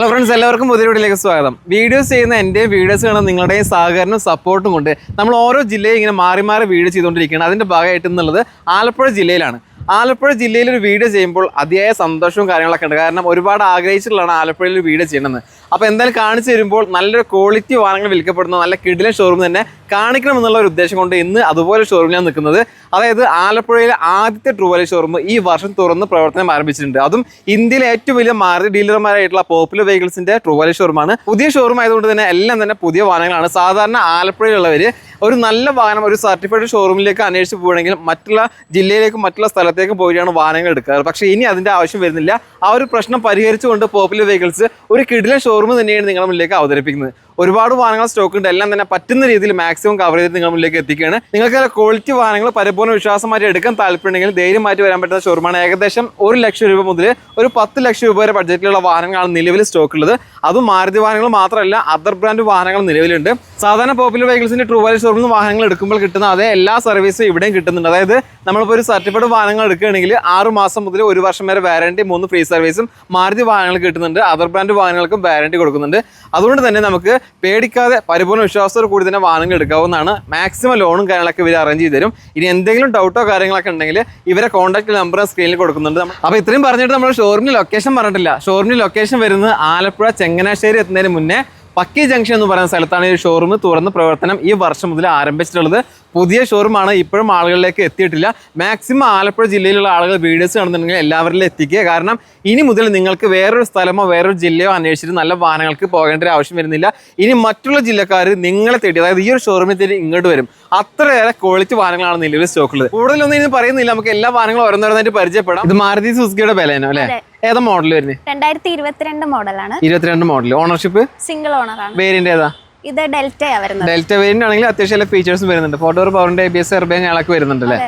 Hello friends എല്ലാവർക്കും പുതിയ വീഡിയോയിലേക്ക് സ്വാഗതം. വീഡിയോസ് ചെയ്യുന്ന എന്റെ വീഡിയോസ് കാണുന്ന നിങ്ങളുടെയും സഹകരണവും സപ്പോർട്ടും കൊണ്ട് നമ്മൾ ഓരോ ജില്ലയും ഇങ്ങനെ മാറി മാറി വീഡിയോ ചെയ്തുകൊണ്ടിരിക്കുകയാണ്. അതിന്റെ ഭാഗമായിട്ട് എന്നുള്ളത് ആലപ്പുഴ ജില്ലയിലാണ്. ആലപ്പുഴ ജില്ലയിൽ ഒരു വീഡിയോ ചെയ്യുമ്പോൾ അതിയായ സന്തോഷവും കാര്യങ്ങളൊക്കെ ഉണ്ട്. കാരണം ഒരുപാട് ആഗ്രഹിച്ചിട്ടുള്ളതാണ് ആലപ്പുഴയിൽ ഒരു വീഡിയോ ചെയ്യണമെന്ന്. അപ്പോൾ എന്തായാലും കാണിച്ചു തരുമ്പോൾ നല്ലൊരു ക്വാളിറ്റി വാഹനങ്ങൾ വിൽക്കപ്പെടുന്ന. നല്ല കിടിലൻ ഷോറൂം തന്നെ കാണിക്കണം എന്നുള്ള ഒരു ഉദ്ദേശം കൊണ്ട് ഇന്ന് അതുപോലെ ഷോറൂമിലാണ് നിൽക്കുന്നത്. അതായത് ആലപ്പുഴയിലെ ആദ്യത്തെ ട്രൂവലി ഷോറൂം ഈ വർഷം തുറന്ന് പ്രവർത്തനം ആരംഭിച്ചിട്ടുണ്ട്. അതും ഇന്ത്യയിലെ ഏറ്റവും വലിയ മാറി ഡീലർമാരായിട്ടുള്ള പോപ്പുലർ വെഹിക്കിൾസിന്റെ ട്രൂവലി ഷോറൂമാണ് പുതിയ ഷോറൂം ആയതുകൊണ്ട് തന്നെ എല്ലാം തന്നെ പുതിയ വാഹനങ്ങളാണ്. സാധാരണ ആലപ്പുഴയിലുള്ളവർ ഒരു നല്ല വാഹനം ഒരു സർട്ടിഫൈഡ് ഷോറൂമിലേക്ക് അന്വേഷിച്ച് പോവുകയാണെങ്കിൽ മറ്റുള്ള ജില്ലയിലേക്കും മറ്റുള്ള സ്ഥലത്തേക്കും പോയിട്ടാണ് വാഹനങ്ങൾ എടുക്കാറ് പക്ഷെ ഇനി അതിന്റെ ആവശ്യം വരുന്നില്ല. ആ ഒരു പ്രശ്നം പരിഹരിച്ചുകൊണ്ട് പോപ്പുലർ വെഹിക്കിൾസ് ഒരു കിടിലൻ ഷോറൂം തന്നെയാണ് നിങ്ങളുടെ മുന്നിലേക്ക് അവതരിപ്പിക്കുന്നത്. ഒരുപാട് വാഹനങ്ങൾ സ്റ്റോക്ക് ഉണ്ട്. എല്ലാം തന്നെ പറ്റുന്ന രീതിയിൽ മാക്സിമം കവർ ചെയ്ത് നിങ്ങളുടെ മുന്നിലേക്ക് എത്തിക്കുകയാണ്. നിങ്ങൾക്ക് ക്വാളിറ്റി വാഹനങ്ങൾ പരിപൂർണ വിശ്വാസമായിട്ട് എടുക്കാൻ താല്പര്യമുണ്ടെങ്കിൽ മാറ്റി വരാൻ പറ്റുന്ന ഷോറൂമാണ് ഏകദേശം ഒരു ലക്ഷം രൂപ മുതൽ ഒരു പത്ത് ലക്ഷം രൂപ വരെ ബഡ്ജറ്റിലുള്ള വാഹനങ്ങളാണ് നിലവിൽ സ്റ്റോക്ക് ഉള്ളത്. അതും മാരുതി വാഹനങ്ങൾ മാത്രമല്ല അതർ ബ്രാൻഡ് വാഹനങ്ങൾ നിലവിലുണ്ട്. സാധാരണ പോപ്പുലർ വെഹിക്കിൾസിന്റെ ട്രൂ വാലി ഷോറൂമിൽ നിന്ന് വാഹനങ്ങൾ എടുക്കുമ്പോൾ കിട്ടുന്ന അതേ എല്ലാ സർവീസും ഇവിടെയും കിട്ടുന്നുണ്ട്. അതായത് നമ്മളിപ്പോൾ ഒരു സർട്ടിഫൈഡ് വാഹനങ്ങൾ എടുക്കുകയാണെങ്കിൽ ആറ് മാസം മുതൽ ഒരു വർഷം വരെ വാറണ്ടി മൂന്ന് ഫ്രീ സർവീസും മാരുതി വാഹനങ്ങൾ കിട്ടുന്നുണ്ട്. അതർ ബ്രാൻഡ് വാഹനങ്ങൾക്കും വാറണ്ടി കൊടുക്കുന്നുണ്ട്. അതുകൊണ്ട് തന്നെ നമുക്ക് പേടിക്കാതെ പരിപൂർണ വിശ്വാസത്തോട് കൂടി തന്നെ വാഹനങ്ങൾ എടുക്കാവുന്നതാണ്. മാക്സിമം ലോണും കാര്യങ്ങളൊക്കെ ഇവർ അറേഞ്ച് ചെയ്ത് തരും. ഇനി എന്തെങ്കിലും ഡൗട്ടോ കാര്യങ്ങളൊക്കെ ഉണ്ടെങ്കിൽ ഇവരെ കോൺടാക്ട് നമ്പർ സ്ക്രീനിൽ കൊടുക്കുന്നുണ്ട്. അപ്പോൾ ഇത്രയും പറഞ്ഞിട്ട് നമ്മൾ ഷോറൂമിൽ ലൊക്കേഷൻ പറഞ്ഞിട്ടില്ല. ഷോറൂമിൽ ലൊക്കേഷൻ വരുന്നത് ആലപ്പുഴ ചെങ്ങനാശ്ശേരി എത്തുന്നതിന് മുന്നേ പക്കി ജംഗ്ഷൻ എന്ന് പറയുന്ന സ്ഥലത്താണ് ഈ ഷോറൂം തുറന്ന് പ്രവർത്തനം ഈ വർഷം മുതൽ ആരംഭിച്ചിട്ടുള്ളത്. പുതിയ ഷോറൂമാണ് ഇപ്പോഴും ആളുകളിലേക്ക് എത്തിയിട്ടില്ല. മാക്സിമം ആലപ്പുഴ ജില്ലയിലുള്ള ആളുകൾ വീഡിയോസ് കാണുന്നുണ്ടെങ്കിൽ എല്ലാവരിലും എത്തിക്കുക. കാരണം ഇനി മുതൽ നിങ്ങൾക്ക് വേറൊരു സ്ഥലമോ വേറൊരു ജില്ലയോ അന്വേഷിച്ചിട്ട് നല്ല വാഹനങ്ങൾക്ക് പോകേണ്ട ഒരു ആവശ്യം വരുന്നില്ല. ഇനി മറ്റുള്ള ജില്ലക്കാർ നിങ്ങളെ തേടി അതായത് ഈ ഒരു ഷോറൂമിൽ തേടി ഇങ്ങോട്ട് വരും. അത്രയേറെ ക്വാളിറ്റി വാഹനങ്ങളാണ് നിലവിൽ സ്റ്റോക്കുള്ളത് കൂടുതലൊന്നും ഇനി പറയുന്നില്ല. നമുക്ക് എല്ലാ വാഹനങ്ങളും ഓരോന്നോരോന്നായിട്ട് പരിചയപ്പെടാം. ഇത് മാരുതി സുസ്കിയുടെ ബലേനോ അല്ലേ? ഏതാ മോഡൽ വരുന്നത് രണ്ടായിരത്തി ഇരുപത്തിരണ്ട് മോഡലാണ് ഇരുപത്തിരണ്ട് മോഡൽ ഓണർഷിപ്പ് സിംഗിൾ ഓണർ ആണ്. പേരിന്റെ ഏതാ? ഇത് ഡെൽറ്റയാ വരുന്നത്. ഡെൽറ്റ വേരിയന്റ് ആണെങ്കിൽ അത്യാവശ്യം എല്ലാ ഫീച്ചേഴ്സും വരുന്നുണ്ട്. ഫോട്ടോ പവറിന്റെ എ ബി എസ് ഞങ്ങളൊക്കെ വരുന്നുണ്ട് അല്ലേ?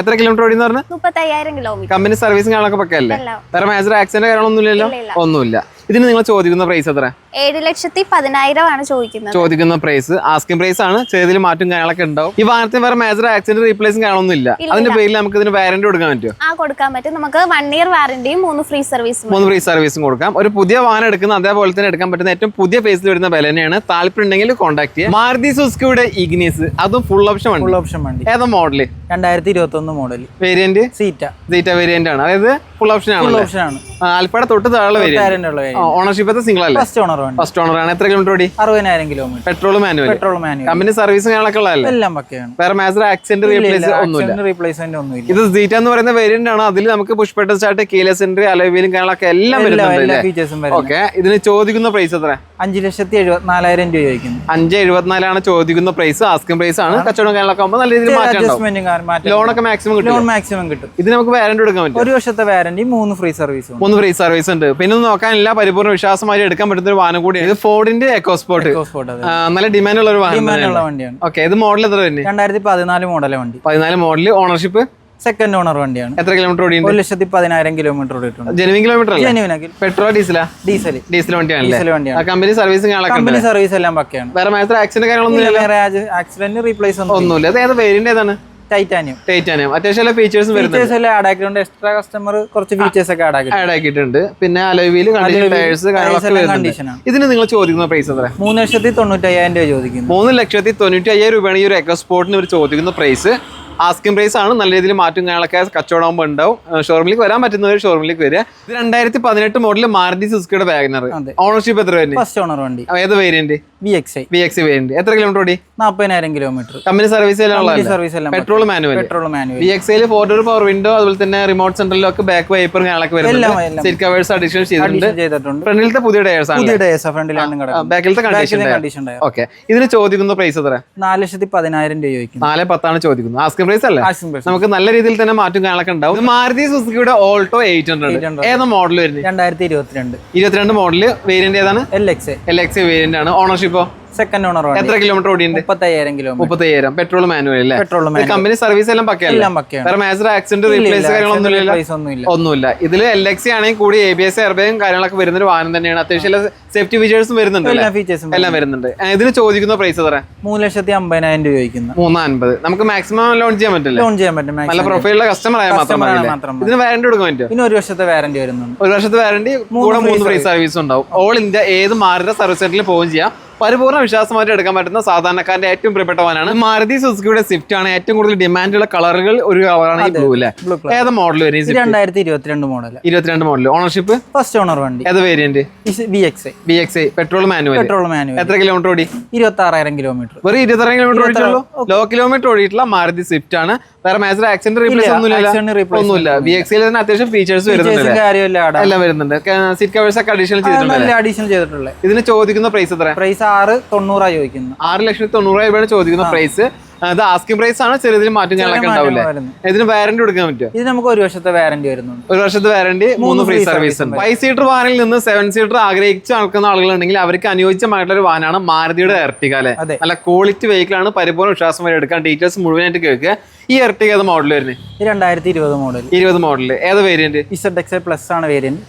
എത്ര കിലോമീറ്റർ ഓടി എന്ന് പറഞ്ഞാൽ മുപ്പത്തയ്യായിരം കിലോമീറ്റർ കമ്പനി സർവീസും ഞങ്ങളൊക്കെ പക്കല്ലേ വേറെ മേജർ ആക്സിഡന്റ് കാര്യങ്ങളൊന്നുമില്ലല്ലോ. ഒന്നുമില്ല. ഇതിന് നിങ്ങൾ ചോദിക്കുന്ന പ്രൈസ് എത്ര ഏഴ് ലക്ഷത്തി പതിനായിരം ആണ് ചോദിക്കുന്നത്. ചോദിക്കുന്ന പ്രൈസ് ആസ്കിംഗ് പ്രൈസ് ആണ്. ചെയ്തതിൽ മാറ്റം കാര്യങ്ങളൊക്കെ ഉണ്ടാവും. ഈ വാഹനത്തിന് വേറെ മേജർ ആക്സിഡന്റ് റീപ്ലേസും കാണുന്നില്ല ഇല്ല, അതിന്റെ പേരിൽ നമുക്ക് ഇതിന് വാറന്റി കൊടുക്കാൻ പറ്റുമോ? ആ കൊടുക്കാൻ പറ്റും. നമുക്ക് വൺ ഇയർ വാറന്റിയും മൂന്ന് ഫ്രീ സർവീസും മൂന്ന് ഫ്രീ സർവീസും കൊടുക്കാം. ഒരു പുതിയ വാഹനം എടുക്കുന്ന അതേപോലെ തന്നെ എടുക്കാൻ പറ്റുന്ന ഏറ്റവും പുതിയ ഫേസിൽ വരുന്ന വില തന്നെയാണ്. താല്പര്യം ഉണ്ടെങ്കിൽ കോൺടാക്ട് ചെയ്യാം. മാരുതി സുസ്കിയുടെ ഇഗ്നീസ് അതും ഫുൾ ഓപ്ഷൻ ഫുൾ ഓപ്ഷൻ വണ്ടി. ഏതാ മോഡൽ രണ്ടായിരത്തി ഇരുപത്തി ഒന്ന് model variant Zeta Zeta variant ആണ്. അതായത് ഫുൾ ഓപ്ഷൻ ആണ് ഓപ്ഷൻ ആണ്. ആൽപ്പയുടെ തൊട്ട് താഴെ ഓണർഷിപ്പ് സിംഗിൾ അല്ലേ? ഫസ്റ്റ് ഓണർ ആണ് ഫസ്റ്റ് ഓണർ ആണ്. എത്ര കിലോമീറ്റർ ഓടി? അറുപതിനായിരം kilometre petrol manual petrol manual company service കാര്യങ്ങളൊക്കെ ഉള്ളതല്ലേ? എല്ലാം പക്കയാണ്. വേറെ മാസർ ആക്സിഡന്റ് റീപ്ലേസ് ഒന്നുമില്ല. റീപ്ലേസ്മെന്റ് ഒന്നുമില്ല. ഇത് സീറ്റ എന്ന് പറയുന്ന വേരിയന്റ് ആണ്. അതിൽ നമുക്ക് പുഷ്പെട്ട സ്റ്റാർട്ട് കീലസ് എൻട്രി അലവീലും കാര്യങ്ങളൊക്കെ എല്ലാം വരുന്നുണ്ട് ഓക്കെ ഇതിന് ചോദിക്കുന്ന പ്രൈസ് എത്ര? അഞ്ച് ലക്ഷത്തി എഴുപത്തിനാലായിരം രൂപ ചോദിക്കുന്നു. അഞ്ച് എഴുപത്തിനാലാണ് ചോദിക്കുന്ന പ്രൈസ് ആസ്കിംഗ് പ്രൈസ് ആണ്. കച്ചവടം കാര്യങ്ങളൊക്കെ ആകുമ്പോൾ നല്ല രീതിയിൽ മാറ്റം മാറ്റം ലോണൊക്കെ മാക്സിമം കിട്ടും. ലോൺ മാക്സിമം കിട്ടും. ഇത് നമുക്ക് വാറന്റി കൊടുക്കാൻ പറ്റും ഒരു വർഷത്തെ വാറന്റി മൂന്ന് ഫ്രീ സർവീസ് മൂന്ന് ഫ്രീ സർവീസ് ഉണ്ട്. പിന്നെ ഒന്നും നോക്കാനില്ല. പരിപൂർണ വിശ്വാസമായി എടുക്കാൻ പറ്റുന്ന ഒരു വാഹനം കൂടിയാണ് ഇത് ഫോർഡിന്റെ എക്കോസ്പോർട്ട് നല്ല ഡിമാൻഡ് ഉള്ള ഒരു വാഹനം വണ്ടിയാണ്. ഓക്കെ ഇത് മോഡൽ എത്ര വരുന്നത് രണ്ടായിരത്തി പതിനാല് മോഡലെ വണ്ടി. പതിനാല് മോഡൽ ഓണർഷിപ്പ് സെക്കൻഡ് ഓണർ വണ്ടിയാണ്. എത്ര കിലോമീറ്റർ ഒരു ലക്ഷത്തി പതിനായിരം കിലോമീറ്റർ ഓടിയിട്ടുണ്ട്. ജനുവിൻ കിലോമീറ്റർ ജെനുവിനാക്കി പെട്രോൾ ഡീസലാ ഡീസൽ ഡീസൽ വണ്ടിയാണല്ലേ? ഡീസൽ വണ്ടിയാണ്. കമ്പനി സർവീസ് കമ്പനി സർവീസ് എല്ലാം പക്കയാണ്. വേറെ ആക്സിഡന്റ് കാര്യങ്ങളൊന്നും ആക്സിഡന്റ് റീപ്ലേസ് ഒന്നും ഒന്നുമില്ല. അത് ഏത് വേരിയന്റ് ഏതാണ്? ടൈറ്റാനിയം ടൈറ്റാനിയം അത്യാവശ്യം എല്ലാ ഫീച്ചേഴ്സും ഫീച്ചേഴ്സ് എല്ലാം ആഡ് ആക്കിയിട്ടുണ്ട്. എക്സ്ട്രാ കസ്റ്റമർ കുറച്ച് ഫീച്ചേഴ്സ് ഒക്കെ ആഡ് ആക്കി ആഡ് ആക്കിയിട്ടുണ്ട്. പിന്നെ അലോവിയിൽ ഇതിന് നിങ്ങൾ ചോദിക്കുന്ന പ്രൈസ് എത്ര? മൂന്ന് ലക്ഷത്തി തൊണ്ണൂറ്റയ്യായിരം രൂപ ചോദിക്കുന്നു. മൂന്ന് ലക്ഷത്തി തൊണ്ണൂറ്റി അയ്യായിരം രൂപയാണ് ഈ ഒരു എക്കോസ്പോർട്ടിന് ഇവർ ചോദിക്കുന്ന പ്രൈസ് ആസ്കിംഗ് പ്രൈസ് ആണ്. നല്ല രീതിയിൽ മാറ്റും കാര്യങ്ങളൊക്കെ കച്ചവടമാകുമ്പോൾ ഉണ്ടാവും. ഷോറൂമിലേക്ക് വരാൻ പറ്റുന്നവർ ഷോറൂമിലേക്ക് വരിക. ഇത് രണ്ടായിരത്തി പതിനെട്ട് മോഡൽ മാരുതി സുസുക്കിയുടെ വാഗനർ ഓണർഷിപ്പ് എത്ര വരുന്നത് ഫസ്റ്റ് ഓണർ വണ്ടി. ഏത് variant V X I V X variant എത്ര കിലോമീറ്റർ ഓടി നാൽപ്പതിനായിരം കിലോമീറ്റർ കമ്പനി സർവീസ് സർവീസ് എല്ലാം petrol manual petrol manual V X ഐയിൽ ഫോർ ഡോർ പവർ വിൻഡോ അതുപോലെ തന്നെ റിമോട്ട് സെന്ററിലും ഒക്കെ ബാക്ക് വൈപ്പർ കാര്യങ്ങളൊക്കെ വരുന്നത് വരുന്നുണ്ട് സീറ്റ് കവേഴ്സ് അഡീഷൻ ചെയ്തിട്ടുണ്ട്. ഫ്രണ്ടിലത്തെ പുതിയ ടയേഴ്സ് ആണ് പുതിയ ഡേസ് ഫ്രണ്ടിലാണ് ബാക്കിലത്തെ കണ്ടീഷൻ ഓക്കെ ഇതിന് ചോദിക്കുന്ന പ്രൈസ് എത്ര? നാല് ലക്ഷത്തി പതിനായിരം രൂപ നാല് പത്താണ് ചോദിക്കുന്നത്. ആസ്കിംഗ് പ്രൈസ് അല്ലേ? നമുക്ക് നല്ല രീതിയിൽ തന്നെ മാറ്റം കാണാനൊക്കെ ഉണ്ടാവും. മാരുതി സുസുക്കിയുടെ ഓൾട്ടോ എയ്റ്റ് ഹൺഡ്രഡ് 800. ഏതാ മോഡൽ വരുന്നത്? രണ്ടായിരത്തി ഇരുപത്തിരണ്ട്. ഇരുപത്തിരണ്ട് മോഡൽ വേരിയന്റ് ഏതാണ്? L X L X variant ആണ്. ഓണർഷിപ്പോ സെക്കൻഡ് ഓണർ എത്ര കിലോമീറ്റർ ഓടിയുണ്ട് മുപ്പത്തയ്യായിരം കിലോമീറ്റർ മുപ്പത്തയ്യായിരം. പെട്രോൾ മാനുവൽ അല്ലേ? പെട്രോൾ കമ്പനി സർവീസ് എല്ലാം പക്കയല്ല? മേജർ ആക്സിഡന്റ് റീപ്ലേസ് കാര്യങ്ങളൊന്നും ഒന്നുമില്ല. ഇതിൽ എൽ എക്സി ആണെങ്കിൽ കൂടി എ ബി എസ് എയർബേഗും കാര്യങ്ങളൊക്കെ വരുന്ന ഒരു വാഹനം തന്നെയാണ്. അത്യാവശ്യം സേഫ്റ്റി ഫീച്ചേഴ്സും വരുന്നുണ്ട്? എല്ലാ ഫീച്ചേഴ്സും എല്ലാം വരുന്നുണ്ട്. ഇതിന് ചോദിക്കുന്ന പ്രൈസ് എത്ര മൂന്ന് ലക്ഷത്തി അമ്പതിനായിരം രൂപ ചോദിക്കുന്നു. മൂന്ന് അൻപത് നമുക്ക് മാക്സിമം ലോൺ ചെയ്യാൻ പറ്റില്ല? ലോൺ ചെയ്യാൻ പറ്റും. നല്ല. പ്രൊഫൈലുള്ള കസ്റ്റമർ ആയ മാത്രം. ഇതിന് വാറന്റി കൊടുക്കാൻ പറ്റും പിന്നെ ഒരു വർഷത്തെ വാറന്റി വരുന്നുണ്ട്. ഒരു വർഷത്തെ വാറന്റി കൂടെ മൂന്ന് ഫ്രീ സർവീസ് ഉണ്ടാവും. ഓൾ ഇന്ത്യ ഏത് മാരുതി സർവീസ് സെന്ററിൽ പോവുകയും ചെയ്യാം. പരിപൂർണ വിശ്വാസമായിട്ട് എടുക്കാൻ പറ്റുന്ന സാധാരണക്കാരന്റെ ഏറ്റവും പ്രിയപ്പെട്ട വാനാണ്. മാരുതി സുസുക്കിയുടെ സ്വിഫ്റ്റ് ആണ് ഏറ്റവും കൂടുതൽ ഡിമാൻഡുള്ള കളറുകൾ ഒരു കളറാണ് ഈ ബ്ലൂ അല്ലേ ഏത് മോഡൽ വരും രണ്ടായിരത്തി ഇരുപത്തിരണ്ട് മോഡൽ ഇരുപത്തിരണ്ട് മോഡൽ ഓണർഷിപ്പ് ഫസ്റ്റ് ഓണർ വണ്ടി. ഏത് variant B X B X petrol manual petrol manual എത്ര കിലോമീറ്റർ ഓടി? ഇരുപത്തി ആറായിരം കിലോമീറ്റർ വെറും ഇരുപത്തി കിലോമീറ്റർ ഓടിച്ചുള്ളൂ ലോ കിലോമീറ്റർ ഓടിയിട്ടുള്ള മാരുതി സ്വിഫ്റ്റ് ആണ്. വേറെ മേജർ ആക്സിഡന്റ് റീപ്ലേസ് ഒന്നുമില്ല. ഒന്നുമില്ല. ബി എക്സ് തന്നെ അത്യാവശ്യം ഫീച്ചേഴ്സ് വരുന്നുണ്ട് എല്ലാം വരുന്നുണ്ട്. സീറ്റ് കവേഴ്സ് ഒക്കെ അഡീഷണൽ ചെയ്തിട്ടുണ്ട് അഡീഷണൽ ചെയ്തിട്ടുള്ളത്. ഇതിന് ചോദിക്കുന്ന പ്രൈസ് എത്ര പ്രൈസ് ആറ് തൊണ്ണൂറായി ചോദിക്കുന്നു ആറ് ലക്ഷത്തി തൊണ്ണൂറ് രൂപയാണ് ചോദിക്കുന്ന പ്രൈസ് അത് ആസ്കിംഗ് പ്രൈസ് ആണ് ചെറിയതിന് മാറ്റം ഞങ്ങളൊക്കെ മാറ്റം ഉണ്ടാവില്ലേ? ഇതിന് വാറന്റി കൊടുക്കാൻ പറ്റുമോ ഇത് നമുക്ക് ഒരു വർഷത്തെ വാറന്റി വരുന്നുണ്ട്. ഒരു വർഷത്തെ വാറന്റി മൂന്ന് ഫ്രീ സർവീസ് ഉണ്ട്. ഫൈവ് സീറ്റർ വാഹനിൽ നിന്ന് സെവൻ സീറ്റർ ആഗ്രഹിച്ച് നടക്കുന്ന ആളുകളുണ്ടെങ്കിൽ അവർക്ക് അനുയോജ്യമായിട്ടുള്ള ഒരു വാഹനമാണ് മാരുതിയുടെ എർട്ടിക അല്ലെ? നല്ല ക്വാളിറ്റി വെഹിക്കിൾ ആണ്. പരിപൂർണ വിശ്വാസം വരെ എടുക്കാൻ ഡീറ്റെയിൽസ് മുഴുവനായിട്ട് കേൾക്കുക. ഈ എർട്ടിക ഏത് മോഡൽ വരുന്നത് രണ്ടായിരത്തി ഇരുപത് മോഡൽ ഇരുപത് മോഡൽ ഏത് വേരിയന്റ് ഇസഡ് പ്ലസ് ആണ് variant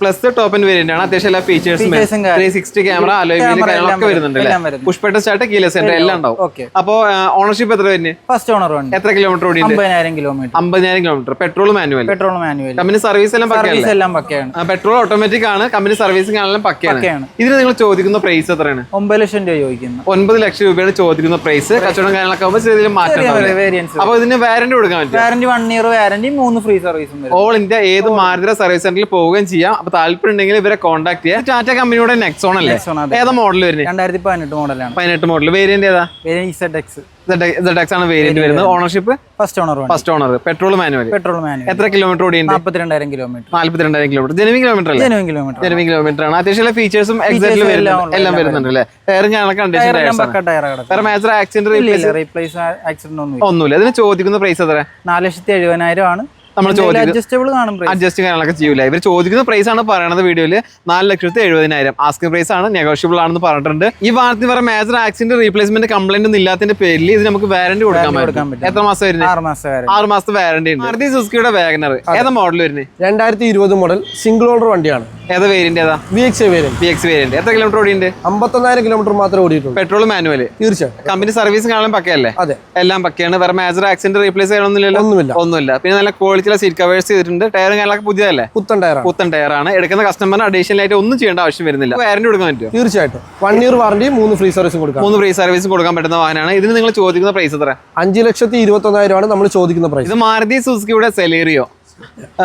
plus top end variant ആണ്. അത്യാവശ്യം എല്ലാ ഫീച്ചേഴ്സും three sixty camera alloy Camera എല്ലാം വരുന്നുണ്ട്. പുഷ്പെട്ട സ്റ്റാർട്ട് കീല സെന്റർ എല്ലാം ഉണ്ടാവും. ഓക്കെ. അപ്പോ ഓണർഷിപ്പ് എത്ര വരുന്നത് ഫസ്റ്റ് ഓണർ വണ്ടി. എത്ര കിലോമീറ്റർ ഓടി അമ്പതിനായിരം കിലോമീറ്റർ അമ്പതിനായിരം kilometre petrol manual petrol manual company service എല്ലാം സർവീസ് എല്ലാം പക്കയാണ്. പെട്രോൾ ഓട്ടോമാറ്റിക് ആണ്. കമ്പനി സർവീസിംഗ് ആണെങ്കിലും പക്കയാണ്. ഇതിന് നിങ്ങൾ ചോദിക്കുന്ന പ്രൈസ് എത്രയാണ്? ഒമ്പത് ലക്ഷം രൂപ ചോദിക്കുന്നത് ഒമ്പത് ലക്ഷം രൂപയാണ് ചോദിക്കുന്ന പ്രൈസ് കച്ചവടം കാര്യങ്ങളൊക്കെ ആകുമ്പോൾ ചെറിയ മാറ്റം അപ്പൊ ഇതിന് വാറന്റി കൊടുക്കാൻ പറ്റും വാറന്റി വൺ ഇയർ വാറന്റി മൂന്ന് ഫ്രീ സർവീസും ഓൾ ഇന്ത്യ ഏത് മാരുതി സർവീസ് സെന്ററിൽ പോവുകയും ചെയ്യാം. അപ്പൊ താല്പര്യം ഉണ്ടെങ്കിൽ ഇവരെ കോൺടാക്ട് ചെയ്യാം. ടാറ്റ കമ്പനിയുടെ നെക്സോൺ അല്ലേ? ഏതാ മോഡൽ വരുന്നത് രണ്ടായിരത്തി പതിനെട്ട് മോഡലാണ് പതിനെട്ട് മോഡൽ വേരിയന്റ് ഏതാ? വേരിയന്റ് ഇസഡ് എക്സ് ആണ് വേരിയന്റ് വരുന്നത്. Ownership first owner first owner petrol manual petrol manual എത്ര കിലോമീറ്റർ ഓടിയുണ്ട് നാല്പത്തിരണ്ടായിരം കിലോമീറ്റർ നാല്പത്തിരണ്ടായിരം കിലോമീറ്റർ ജനുവിൻ കിലോമീറ്റർ അല്ലേ? ജനുവൻ കിലോമീറ്റർ ജനുവിൻ കിലോമീറ്റർ ആണ്. അത്യാവശ്യം ഫീച്ചേഴ്സും എക്സാക്ട് എല്ലാം വരുന്നുണ്ട് അല്ലേ? ടയറും കാണാൻ കണ്ടീഷൻ ആക്സിഡന്റ് റീപ്ലേസ് ആക്സിഡന്റ് ഒന്നും ഒന്നുമില്ല. ഇതിന് ചോദിക്കുന്ന പ്രൈസ് എത്ര നാല് ലക്ഷത്തി എഴുപതിനായിരം ആണ്. നമ്മൾ ചോദിക്കുന്നത്. അഡ്ജസ്റ്റ് കാര്യങ്ങളൊക്കെ ചെയ്യൂല? ഇവർ ചോദിക്കുന്ന പ്രൈസ് ആണ് പറയുന്നത് വീഡിയോയിൽ നാല് ലക്ഷത്തി എഴുപതിനായിരം. ആസ്കിംഗ് പ്രൈസ് ആണ് നെഗോഷ്യബിൾ ആണെന്ന് പറഞ്ഞിട്ടുണ്ട്. ഈ വാഹനത്തിന് പറയുന്ന മേജർ ആക്സിഡന്റ് റീപ്ലേസ്മെന്റ് കംപ്ലൈന്റ് ഒന്നും ഇല്ലാത്തതിന്റെ പേരിൽ ഇത് നമുക്ക് വാറന്റി കൊടുക്കാൻ പറ്റും. എത്ര മാസം വരുന്നത് ആറ് മാസം വരെ ആറ് മാസത്തെ വാറന്റി ഉണ്ട്. മാരുതി സുസുക്കിയുടെ വാഗനർ ഏതാ മോഡൽ വരുന്നത് രണ്ടായിരത്തി ഇരുപത് മോഡൽ സിംഗിൾ ഓർഡർ വണ്ടിയാണ്. ഏതാ വേരിയന്റ് ഏതാ? V X variant V X variant എത്ര കിലോമീറ്റർ ഓടിയുണ്ട് അമ്പത്തൊന്നായിരം കിലോമീറ്റർ മാത്രമേ ഓടിയിട്ടുള്ളൂ. പെട്രോൾ മാനുവൽ തീർച്ചയായും. കമ്പനി സർവീസ് കാണാൻ പക്കയല്ലേ? അതെ. എല്ലാം പക്കയാണ്. വേറെ മേജർ ആക്സിഡന്റ് റീപ്ലേസ് ചെയ്യണമെന്നില്ലല്ലോ ഒന്നുമില്ല. ഒന്നുമില്ല. പിന്നെ നല്ല ക്വാളിറ്റിയിലെ സീറ്റ് കവേഴ്സ് ചെയ്തിട്ടുണ്ട്. ടയർ കാര്യങ്ങളൊക്കെ പുതിയതല്ലേ? പുത്തൻ ടയർ പുത്തൻ ടയർ ആണ്. എടുക്കുന്ന കസ്റ്റമറിന് അഡീഷണൽ ആയിട്ട് ഒന്നും ചെയ്യേണ്ട ആവശ്യം വരുന്നില്ല. വാറന്റി കൊടുക്കാൻ പറ്റുമോ? തീർച്ചയായിട്ടും. വൺ ഇയർ വാറന്റി മൂന്ന് ഫ്രീ സർവീസും കൊടുക്കാം. മൂന്ന് ഫ്രീ സർവീസ് കൊടുക്കാൻ പറ്റുന്ന വാഹനമാണ്. ഇതിന് നിങ്ങൾ ചോദിക്കുന്ന പ്രൈസ് എത്ര? അഞ്ച് ലക്ഷത്തി ഇരുപത്തൊന്നായിരമാണ് നമ്മൾ ചോദിക്കുന്ന പ്രൈസ് ഇത് മാരുതി സുസുക്കിയുടെ സെലേറിയോ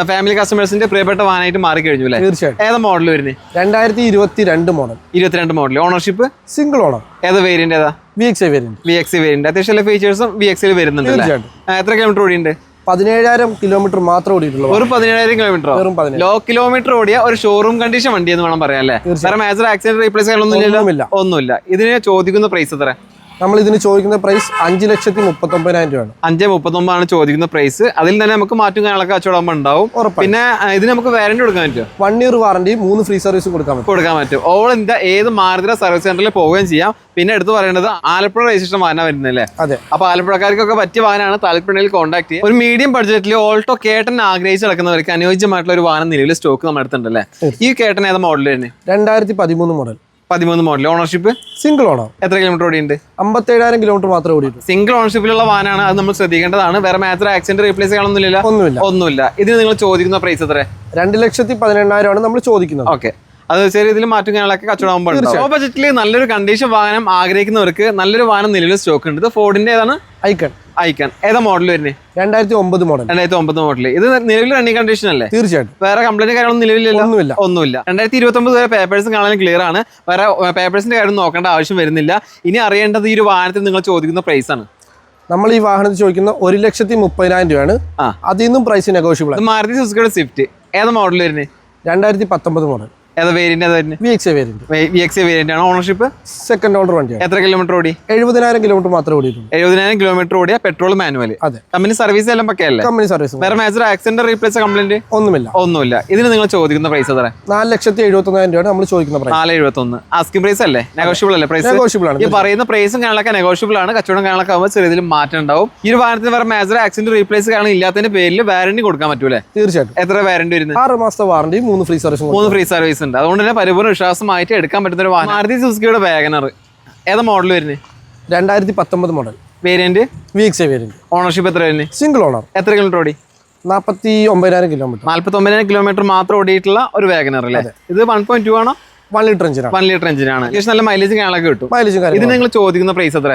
ഫാമിലി കസ്റ്റമേഴ്സിന്റെ പ്രിയപ്പെട്ട വാഹനമായിട്ട് മാറിക്കഴിഞ്ഞു അല്ലേ? തീർച്ചയായിട്ടും. ഏതാ മോഡൽ വരുന്നത് രണ്ടായിരത്തി ഇരുപത്തി രണ്ട് മോഡൽ ഇരുപത്തിരണ്ട് മോഡൽ ഓണർഷിപ്പ് സിംഗിൾ ഓണർ ഏത്? വേരിയന്റ് ഏതാ V X variant V X variant അത്യാവശ്യം എല്ലാ ഫീച്ചേഴ്സും വി എക്സിൽ വരുന്നുണ്ട് എത്ര കിലോമീറ്റർ ഓടിയുണ്ട് പതിനേഴായിരം കിലോമീറ്റർ മാത്രം ഓടിയിട്ടുള്ളൂ ഒരു പതിനേഴായിരം കിലോമീറ്റർ വെറും പതിനേഴ്. ലോ കിലോമീറ്റർ ഓടിയ ഒരു ഷോറൂം കണ്ടീഷൻ വണ്ടി എന്ന് വേണം പറയാം അല്ലേ? മേജർ ആക്സിഡന്റ് റീപ്ലേസ് ഒന്നുമില്ല. ഒന്നുമില്ല. ഇതിന് ചോദിക്കുന്ന പ്രൈസ് എത്ര നമ്മൾ ഇതിന് ചോദിക്കുന്ന പ്രൈസ് അഞ്ച് ലക്ഷത്തി മുപ്പത്തൊമ്പതിനായിരം രൂപയാണ്. അഞ്ച് മുപ്പത്തൊമ്പതാണ് ചോദിക്കുന്ന പ്രൈസ് അതിൽ തന്നെ നമുക്ക് മാറ്റും കാര്യങ്ങളൊക്കെ കച്ചവടം ഉണ്ടാവും. പിന്നെ ഇതിന് നമുക്ക് വാറന്റി കൊടുക്കാൻ പറ്റുമോ? വൺ ഇയർ വാറണ്ടി മൂന്ന് ഫ്രീ സർവീസ് കൊടുക്കാൻ പറ്റും. കൊടുക്കാൻ പറ്റും. ഓൾ ഇന്ത്യ ഏത് മാരുതി സർവീസ് സെന്ററിൽ പോവുകയും ചെയ്യാം. പിന്നെ എടുത്തു പറയേണ്ടത് ആലപ്പുഴ രജിസ്ട്രേഷൻ വാഹനം വരുന്നില്ലേ അതെ. അപ്പൊ ആലപ്പുഴക്കാർക്കൊക്കെ പറ്റിയ വാഹനമാണ് താല്പര്യയിൽ കോൺടാക്ട് ചെയ്യുക. ഒരു മീഡിയം ബഡ്ജറ്റിൽ ഓൾട്ടോ കേട്ടൻ ആഗ്രഹിച്ച് നടക്കുന്നവർക്ക് അനുയോജ്യമായിട്ടുള്ള ഒരു വാഹനം നിലവിൽ സ്റ്റോക്ക് നമ്മുടെ അടുത്തുണ്ടല്ലേ? ഈ കേട്ടൻ ഏത് മോഡൽ തന്നെ രണ്ടായിരത്തി പതിമൂന്ന് മോഡൽ പതിമൂന്ന് മോഡൽ ഓണർഷിപ്പ് സിംഗിൾ ഓണോ എത്ര കിലോമീറ്റർ ഓടിയുണ്ട് അമ്പത്തേഴായിരം കിലോമീറ്റർ മാത്രമേ ഓടിയിട്ടുള്ളൂ. സിംഗിൾ ഓണർഷിപ്പിലുള്ള വാനാണ്. അത് നമ്മൾ ശ്രദ്ധിക്കേണ്ടതാണ്. വേറെ മാത്രം ആക്സിഡന്റ് റീപ്ലേസ് ചെയ്യാനൊന്നുമില്ല ഒന്നുമില്ല. ഒന്നുമില്ല. ഇതിന് നിങ്ങൾ ചോദിക്കുന്ന പ്രൈസ് എത്ര രണ്ട് ലക്ഷത്തി പതിനെണ്ണായിരമാണ് നമ്മൾ ചോദിക്കുന്നത്. ഓക്കെ അത് ചെറിയ രീതിയിൽ മാറ്റും കാര്യങ്ങളൊക്കെ കച്ചവടമാകുമ്പോൾ ലോ ബജറ്റിൽ നല്ലൊരു കണ്ടീഷൻ വാഹനം ആഗ്രഹിക്കുന്നവർക്ക് നല്ലൊരു വാഹനം നിലവിൽ സ്റ്റോക്ക് ഉണ്ട്. ഇത് ഫോർഡിന്റെ ഏതാണ്? ഐക്കൺ ഐക്കൺ ഏതാ മോഡൽ വരുന്നത് രണ്ടായിരത്തി ഒമ്പത് മോഡൽ രണ്ടായിരത്തി ഒമ്പത് മോഡൽ ഇത് നിലവിൽ റണ്ണിങ് കണ്ടീഷൻ അല്ലേ? തീർച്ചയായിട്ടും. വേറെ കംപ്ലൈന്റ് കാര്യങ്ങളൊന്നും നിലവിലില്ല? ഒന്നുമില്ല. ഒന്നുമില്ല. രണ്ടായിരത്തി ഇരുപത്തി ഒമ്പത് വരെ പേപ്പേഴ്സ് കാണാൻ ക്ലിയർ ആണ്. വേറെ പേപ്പേഴ്സിന്റെ കാര്യം നോക്കേണ്ട ആവശ്യം വരുന്നില്ല. ഇനി അറിയേണ്ടത് ഈ ഒരു വാഹനത്തിൽ നിങ്ങൾ ചോദിക്കുന്ന പ്രൈസ് ആണ്. നമ്മൾ ഈ വാഹനത്തിൽ ചോദിക്കുന്ന ഒരു ലക്ഷത്തി മുപ്പതിനായിരം രൂപയാണ്. അതിൽ നിന്നും പ്രൈസ് നെഗോഷ്യബിൾ മാരുതി സുസുക്കിയുടെ സ്വിഫ്റ്റ് ഏതാ മോഡൽ വരുന്നത് രണ്ടായിരത്തി പത്തൊമ്പത് മോഡൽ ഏതാ വേരിയന്റ് ഏതാ വരുന്നത് V X variant V X variant ആണ്. ഓണർഷിപ്പ് സെക്കൻഡ് ഓണർ വണ്ടിയാണ്. എത്ര കിലോമീറ്റർ ഓടി? എഴുപതിനായിരം കിലോമീറ്റർ മാത്രമേ ഓടിയിട്ടുള്ളൂ. എഴുപതിനായിരം കിലോമീറ്റർ ഓടിയ പെട്രോൾ മാനുവൽ അതെ. കമ്പനി സർവീസ് എല്ലാം പക്കയല്ലേ? കമ്പനി സർവീസ് വേറെ മേജർ ആക്സിഡന്റ് റീപ്ലേസ് കംപ്ലൈന്റ് ഒന്നുമില്ല. ഒന്നുമില്ല. ഇതിന് നിങ്ങൾ ചോദിക്കുന്ന പ്രൈസ് എത്ര നാല് ലക്ഷത്തി എഴുപത്തൊന്നായിരം രൂപയാണ് നമ്മൾ ചോദിക്കുന്ന പ്രൈസ് നാല് എഴുപത്തി ഒന്ന് ആസ്കിംഗ് പ്രൈസ് അല്ലേ നെഗോഷ്യബിൾ അല്ലേ പ്രൈസ് നെഗോഷ്യബിൾ ആണ്. ഈ പറയുന്ന പ്രൈസും കാണാനൊക്കെ നെഗോഷ്യബിൾ ആണ്. കച്ചവടം കാണാനൊക്കെ ആകുമ്പോൾ ചെറിയതിലും മാറ്റം ഉണ്ടാവും. ഈ ഒരു വാഹനത്തിന് വേറെ മേജർ ആക്സിഡന്റ് റീപ്ലേസ് കാരണം ഇല്ലാത്തതിന്റെ പേരിൽ വാറന്റി കൊടുക്കാൻ പറ്റൂലേ തീർച്ചയായിട്ടും. എത്ര വാറന്റി വരുന്നത്? ആറ് മാസത്തെ വാറണ്ടി മൂന്ന് ഫ്രീ സർവീസ് മൂന്ന് ഫ്രീ സർവീസ് ഉണ്ട്. അതുകൊണ്ട് തന്നെ പരിപൂർണ വിശ്വാസമായിട്ട് എടുക്കാൻ പറ്റുന്ന ഒരു വാഹനം. മാരുതി സുസുക്കിയുടെ വാഗനർ ഏതാ മോഡൽ വരുന്നത് രണ്ടായിരത്തി പത്തൊമ്പത് model variant V X variant ownership എത്ര വരുന്നത് സിംഗിൾ ഓണർ എത്ര കിലോമീറ്റർ ഓടി? നാൽപ്പത്തി ഒമ്പതിനായിരം കിലോമീറ്റർ നാൽപ്പത്തി ഒമ്പതിനായിരം കിലോമീറ്റർ മാത്രം ഓടിയിട്ടുള്ള ഒരു വാഗനർ അല്ലേ? ഇത് വൺ പോയിന്റ് ടു ആണോ? വൺ ലിറ്റർ എഞ്ചിനാണ് വൺ ലിറ്റർ എഞ്ചിനാണ് അത്യാവശ്യം നല്ല മൈലേജ് കാണാനൊക്കെ കിട്ടും. മൈലേജും ഇത് നിങ്ങൾ ചോദിക്കുന്ന പ്രൈസ് എത്ര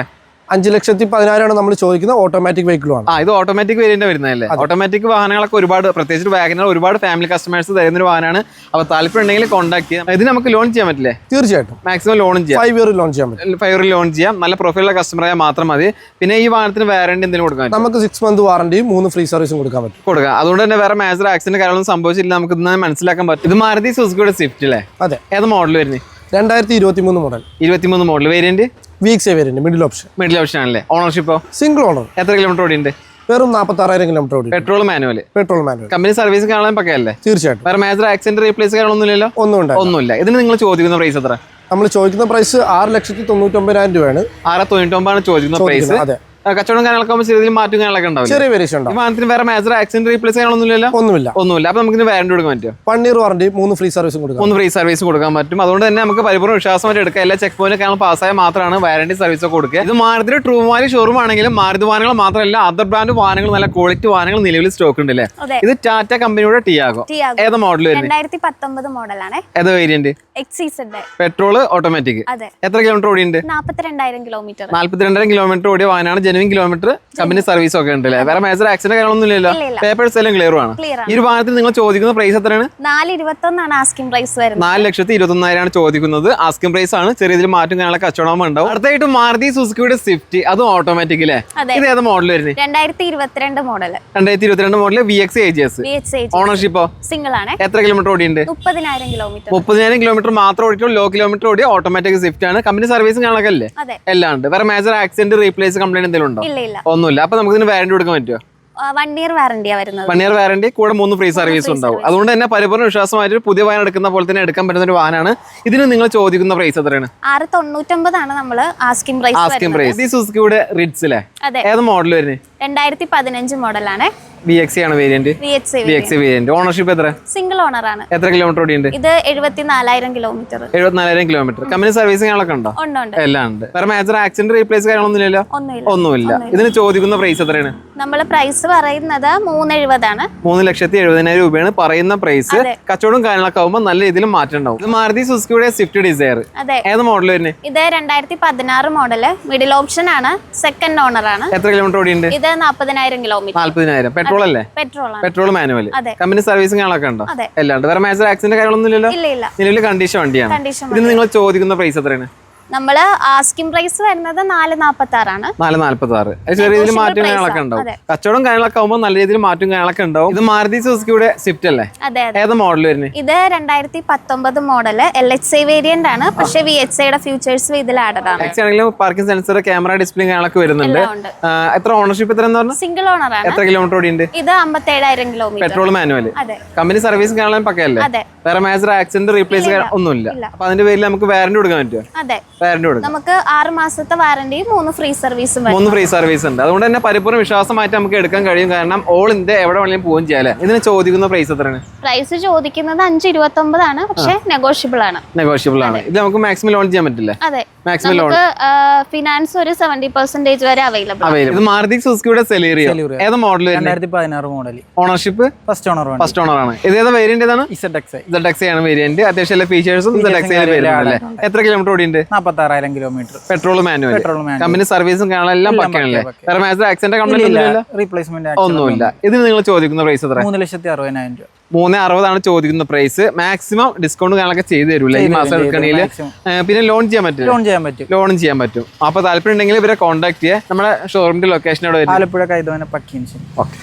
അഞ്ച് ലക്ഷത്തി പതിനായിരമാണ് നമ്മൾ ചോദിക്കുന്നത് ഓട്ടോമാറ്റിക് വെഹിക്കിളാണ് ആ ഇത് ഓട്ടോമാറ്റിക് വേരിയന്റ് വരുന്നതല്ലേ? ഓട്ടോമാറ്റിക് വാഹനങ്ങളൊക്കെ ഒരുപാട് പ്രത്യേകിച്ച് വാഗനർ ഒരുപാട് ഫാമിലി കസ്റ്റമേഴ്സ് തരുന്ന ഒരു വാഹനമാണ് അപ്പോൾ താല്പര്യം ഉണ്ടെങ്കിൽ കോൺടാക്ട് ചെയ്യാം. ഇത് നമുക്ക് ലോൺ ചെയ്യാൻ പറ്റില്ലേ? തീർച്ചയായിട്ടും. മാക്സിമം ലോൺ ചെയ്യാം. ഫൈവ് ഇയർ ലോൺ ചെയ്യാൻ പറ്റും. ഇയർ ലോൺ ചെയ്യാം. നല്ല പ്രൊഫൈലുള്ള കസ്റ്റമറായ മാത്രം മതി. പിന്നെ ഈ വാഹനത്തിന് വാറണ്ടി എന്തെങ്കിലും കൊടുക്കാൻ നമുക്ക് സിക്സ് മന്ത് വാറണ്ടിയും മൂന്ന് ഫ്രീ സർവീസും കൊടുക്കാൻ പറ്റും. കൊടുക്കാം. അതുകൊണ്ട് തന്നെ വേറെ മേജർ ആക്സിഡന്റ് കാര്യങ്ങളൊന്നും സംഭവിച്ചില്ല. നമുക്ക് ഇന്ന് മനസ്സിലാക്കാൻ പറ്റും. ഇത് മാരുതി സുസുക്കിയുടെ സ്വിഫ്റ്റ് അല്ലേ അതെ. ഏത് മോഡൽ വരുന്നത് രണ്ടായിരത്തി ഇരുപത്തി മൂന്ന് മോഡൽ ഇരുപത്തിമൂന്ന് model variant V X variant middle option middle option ആണല്ലേ? ഓണർഷിപ്പോ സിംഗിൾ ഓണർ എത്ര കിലോമീറ്റർ ഓടിയുണ്ട്? വെറും നാൽപ്പത്തി ആറായിരം കിലോമീറ്റർ ഓടി petrol manual petrol manual company service കാണാൻ പക്കയല്ലേ? തീർച്ചയായിട്ടും. വേറെ മേജർ ആക്സിഡന്റ് റീപ്ലേസ് കാര്യങ്ങളൊന്നുമില്ലല്ലോ? ഒന്നും ഒന്നുമില്ല. ഇതിന് നിങ്ങൾ ചോദിക്കുന്ന പ്രൈസ് എത്ര? നമ്മൾ ചോദിക്കുന്ന പ്രൈസ് ആറ് ലക്ഷത്തി തൊണ്ണൂറ്റൊമ്പതിനായിരം രൂപയാണ്. ആറ് തൊണ്ണൂറ്റൊമ്പതാണ് ചോദിക്കുന്ന പ്രൈസ് അതെ. കച്ചവടം കാര്യങ്ങളൊക്കെ ചെറിയ മാറ്റം കാര്യങ്ങളൊക്കെ ഉണ്ടാവില്ല? ചെറിയ വേരിയേഷൻ ഉണ്ടാവും. വാഹനത്തിന് വേറെ മേജർ ആക്സിഡന്റ് റീപ്ലേസ് കാര്യങ്ങളൊന്നുമില്ലല്ലോ? ഒന്നുമില്ല. ഒന്നുമില്ല. അപ്പൊ നമുക്ക് വാറണ്ടി കൊടുക്കാൻ വാറണ്ടി മൂന്ന് ഫ്രീ സർവീസും കൊടുക്കാം. മൂന്ന് ഫ്രീ സർവീസ് കൊടുക്കാൻ പറ്റും. അതുകൊണ്ട് തന്നെ നമുക്ക് പരിപൂർണ വിശ്വാസമായിട്ട് എടുക്കാം. എല്ലാ ചെക്ക് പോയിന്റ് കാരണം പാസ്സായ മാത്രമാണ് വാറണ്ടി സർവീസ് ഒക്കെ കൊടുക്കുക. ഇത് മാരുതി ട്രൂ വാലി ഷോറൂം ആണെങ്കിലും മാരുതി വാഹനങ്ങൾ മാത്രമല്ല അതർ ബ്രാൻഡ് വാഹനങ്ങൾ നല്ല ക്വാളിറ്റി വാഹനങ്ങൾ നിലവിൽ സ്റ്റോക്ക് ഉണ്ട് അല്ലേ ഇത് ടാറ്റ കമ്പനിയുടെ ടിയാഗോ ടിയാഗോ ഏത് മോഡൽ വരുന്നത് രണ്ടായിരത്തി പത്തൊമ്പത് മോഡലാണ് ഏത് വേരിയന്റ് എക്സീസഡ് പെട്രോൾ ഓട്ടോമാറ്റിക് എത്ര കിലോമീറ്റർ ഓടിയുണ്ട്? നാപ്പത്തിരണ്ടായിരം കിലോമീറ്റർ നാല്പത്തിരണ്ടായിരം കിലോമീറ്റർ ഓടിയ വാഹനമാണ് ജെനുവിൻ കിലോമീറ്റർ കമ്പനി സർവീസ് ഒക്കെ ഉണ്ട് അല്ലേ വേറെ മേജർ ആക്സിഡന്റ് കാര്യങ്ങളൊന്നും ഇല്ലല്ലോ? ഇല്ല, ഇല്ല. പേപ്പേഴ്സ് എല്ലാം ക്ലിയർ ആണ്. ഈ ഒരു വാഹനത്തിൽ നിങ്ങൾ ചോദിക്കുന്ന പ്രൈസ് എത്രയാണ്? നാല് ഇരുപത്തൊന്നാണ് ആസ്കിംഗ് പ്രൈസ് വരുന്നത്. നാല് ലക്ഷത്തി ഇരുപത്തൊന്നായിരമാണ് ചോദിക്കുന്നത്. ആസ്കിംഗ് പ്രൈസ് ആണ്. ചെറിയ ഇതിൽ മാറ്റം കാര്യങ്ങളൊക്കെ കച്ചവടം ഉണ്ടാവും. അടുത്തായിട്ട് മാരുതി സുസുക്കിയുടെ സ്വിഫ്റ്റ് അതും ഓട്ടോമാറ്റിക് അല്ലേ. ഇത് ഏത് മോഡൽ വരുന്നത്? രണ്ടായിരത്തി ഇരുപത്തിരണ്ട് മോഡൽ രണ്ടായിരത്തി ഇരുപത്തിരണ്ട് model V X A G S ഓണർഷിപ്പോ single ആണ്. എത്ര കിലോമീറ്റർ ഓടിയുണ്ട് മുപ്പതിനായിരം കിലോമീറ്റർ മുപ്പതിനായിരം കിലോമീറ്റർ മാത്രം ഓടിയിട്ടുള്ളൂ. ലോ കിലോമീറ്റർ ഓടിയ ഓട്ടോമാറ്റിക് സ്വിഫ്റ്റ് ആണ്. കമ്പനി സർവീസും കാണാനൊക്കെ അല്ലേ? എല്ലാം ഉണ്ട്. വേറെ മേജർ ആക്സിഡന്റ് റീപ്ലേസ് കംപ്ലൈന്റ് എന്തെങ്കിലും ഉണ്ടോ ഒന്നുമില്ല. അപ്പൊ നമുക്ക് ഇതിന് വാറണ്ടി കൊടുക്കാൻ പറ്റുമോ വൺ ഇയർ വാറണ്ടിയാ വരുന്നത്. വൺ ഇയർ വാറണ്ടി കൂടെ മൂന്ന് ഫ്രീ സർവീസ് ഉണ്ടാവും. അതുകൊണ്ട് തന്നെ പരിപൂർണ വിശ്വാസമായിട്ട് പുതിയ വാഹനം എടുക്കുന്ന പോലെ തന്നെ എടുക്കാൻ പറ്റുന്ന ഒരു വാഹനമാണ്. ഇതിന് നിങ്ങൾ ചോദിക്കുന്ന പ്രൈസ് എത്രയാണ്? ആറ് തൊണ്ണൂറ്റൊമ്പതാണ് നമ്മൾ ആസ്കിംഗ് പ്രൈസ് ആസ്കിംഗ് പ്രൈസ് ഈ സുസുക്കിയുടെ റിഡ്സ് അല്ലേ ഏത് മോഡൽ വരുന്നത് രണ്ടായിരത്തി പതിനഞ്ച് മോഡലാണ് എക്സ് ആണ് വേരിയന്റ് എക്സ് വേരിയന്റ് ഓണർഷിപ്പ് എത്ര? സിംഗിൾ ഓണർ ആണ്. എത്ര കിലോമീറ്റർ ഓടിയുണ്ട്? ഇത് എഴുപത്തിനാലായിരം കിലോമീറ്റർ എഴുപത്തിനാലായിരം കിലോമീറ്റർ കമ്പനി ഉണ്ടോ? എല്ലാം ഉണ്ട്. വേറെ മേജർ ആക്സിഡന്റ് റീപ്ലേസ് കാര്യങ്ങളൊന്നും ഇല്ലല്ലോ ഒന്നുമില്ല. ഇതിന് ചോദിക്കുന്ന പ്രൈസ് എത്രയാണ്? നമ്മൾ പ്രൈസ് പറയുന്നത് മൂന്ന് എഴുപതാണ് മൂന്ന് ലക്ഷത്തി എഴുപതിനായിരം രൂപയാണ് പറയുന്ന പ്രൈസ്. കച്ചവടം കാര്യങ്ങളൊക്കെ ആകുമ്പോൾ നല്ല രീതിയിൽ മാറ്റം ഉണ്ടാവും. ഇത് മാരുതി സുസുക്കിയുടെ സ്വിഫ്റ്റ് ഡിസയർ അതെ. ഏത് മോഡൽ വരുന്നത് ഇത് രണ്ടായിരത്തി പതിനാറ് മോഡൽ മിഡിൽ ഓപ്ഷൻ ആണ്. സെക്കൻഡ് ഓണർ ആണ്. എത്ര കിലോമീറ്റർ ഓടിയുണ്ട്? ഇത് നാപ്പതിനായിരം കിലോമീറ്റർ നാല്പതിനായിരം. പെട്രോൾ അല്ലേ പെട്രോൾ പെട്രോൾ മാനുവൽ. കമ്പനി സർവീസും കാര്യങ്ങളൊക്കെ ഉണ്ടോ. എല്ലാം വേറെ മേജർ ആക്സിഡന്റ് കാര്യങ്ങളൊന്നും ഇല്ലല്ലോ? ഇല്ല ഇല്ല. നിലവിൽ കണ്ടീഷൻ വണ്ടിയാണ്. ഇതിന് നിങ്ങൾ ചോദിക്കുന്ന പ്രൈസ് എത്രയാണ്? നമ്മൾ ആസ്കിംഗ് പ്രൈസ് വരുന്നത് നാല് നാൽപ്പത്തി ആറാണ് നാല് നാൽപ്പത്തി ആറ് ചെറിയ രീതിയിൽ മാറ്റം കാര്യങ്ങളൊക്കെ ഉണ്ടാവും. കച്ചവടം കാര്യങ്ങളൊക്കെ ആകുമ്പോൾ നല്ല രീതിയിൽ മാറ്റം കാര്യങ്ങളൊക്കെ ഉണ്ടാവും. ഇത് മാരുതി സുസുക്കിയുടെ സ്വിഫ്റ്റ് അല്ലേ? ഏത് മോഡൽ വരുന്നത് ഇത് രണ്ടായിരത്തി പത്തൊമ്പത് model L H I variant ആണ് പക്ഷേ വി എച്ച് ഐയുടെ ഫ്യൂച്ചേഴ്സ് ഇതിൽ ആഡഡ് ആണ്. ആണെങ്കിലും പാർക്കിംഗ് സെൻസർ ക്യാമറ ഡിസ്പ്ലേ കാര്യങ്ങളൊക്കെ വരുന്നുണ്ട്. ഉണ്ട്. എത്ര ഓണർഷിപ്പ് എത്ര സിംഗിൾ ഓണർ ആണ്. എത്ര കിലോമീറ്റർ ഓടിയുണ്ട്? ഇത് അമ്പത്തേഴായിരം kilometre petrol manual company service കാണാൻ പക്കയല്ലേ? വേറെ മേജർ ആക്സിഡന്റ് റീപ്ലേസ് ഒന്നുമില്ല. അപ്പൊ അതിന്റെ പേരിൽ നമുക്ക് വാറന്റി കൊടുക്കാൻ പറ്റുമോ അതെ. നമുക്ക് ആറ് മാസത്തെ വാറണ്ടിയും മൂന്ന് ഫ്രീ സർവീസും മൂന്ന് ഫ്രീ സർവീസ് ഉണ്ട്. അതുകൊണ്ട് തന്നെ പരിപൂർണ വിശ്വാസമായിട്ട് നമുക്ക് എടുക്കാൻ കഴിയും. കാരണം ഓൾ ഇന്ത്യ എവിടെ വേണമെങ്കിലും പോകും ചെയ്യാലേ ഇതിന് ചോദിക്കുന്ന പ്രൈസ് എത്രയാണ്? പ്രൈസ് ചോദിക്കുന്നത് അഞ്ച് ഇരുപത്തി ഒമ്പതാണ് പക്ഷെ നെഗോഷ്യബിൾ ആണ്. നെഗോഷ്യബിൾ ആണ്. ഇത് നമുക്ക് മാക്സിമം ലോൺ ചെയ്യാൻ പറ്റില്ല? അതെ. മാക്സിമം ലോൺ നമുക്ക് ഫിനാൻസ് ഒരു സെവന്റി പെർസെന്റേജ് വരെ അവൈലബിൾ അവൈലബിൾ ഇത് മാരുതി സുസുക്കിയുടെ സെലേറിയോ. ഏത് മോഡൽ രണ്ടായിരത്തി പതിനാറ് model ownership first owner first owner ആണ്. ഇത് ഏതാ വേരിയന്റ് ഏതാണ്? ഇസഡ് എക്സ് ഇസഡ് എക്സ് ആണ് വേരിയന്റ് അത്യാവശ്യം എല്ലാ ഫീച്ചേഴ്സും ഇസഡ് എക്സ് വരുന്നുണ്ട് എത്ര കിലോമീറ്റർ ഓടിയുണ്ട് നാൽപ്പത്തി ആറായിരം kilometre petrol manual petrol manual company സർവീസും എല്ലാം പക്കണല്ലേ പക്കയാ, വേറെ മേജർ ആക്സിഡന്റ് കംപ്ലൈന്റ് ഒന്നുമില്ല റീപ്ലേസ്മെന്റ് ഒന്നുമില്ല. ഇതിന് നിങ്ങൾ ചോദിക്കുന്ന പ്രൈസ് എത്ര മൂന്ന് ലക്ഷത്തി അറുപതിനായിരം രൂപ. മൂന്ന് അറുപതാണ് ചോദിക്കുന്ന പ്രൈസ് മാക്സിമം ഡിസ്കൗണ്ട് കാണാനൊക്കെ ചെയ്തു തരൂല്ലേ? ഈ മാസം എടുക്കണമെങ്കിൽ പിന്നെ ലോൺ ചെയ്യാൻ പറ്റും ലോൺ ചെയ്യാൻ പറ്റും. ലോൺ ചെയ്യാൻ പറ്റും. അപ്പൊ താല്പര്യം ഉണ്ടെങ്കിൽ ഇവരെ കോൺടാക്ട് ചെയ്യാം. നമ്മുടെ ഷോറൂമിന്റെ ലൊക്കേഷൻ അവിടെ വരും? ആലപ്പുഴ കൈതവന പക്കീൻസ്. ഓക്കെ.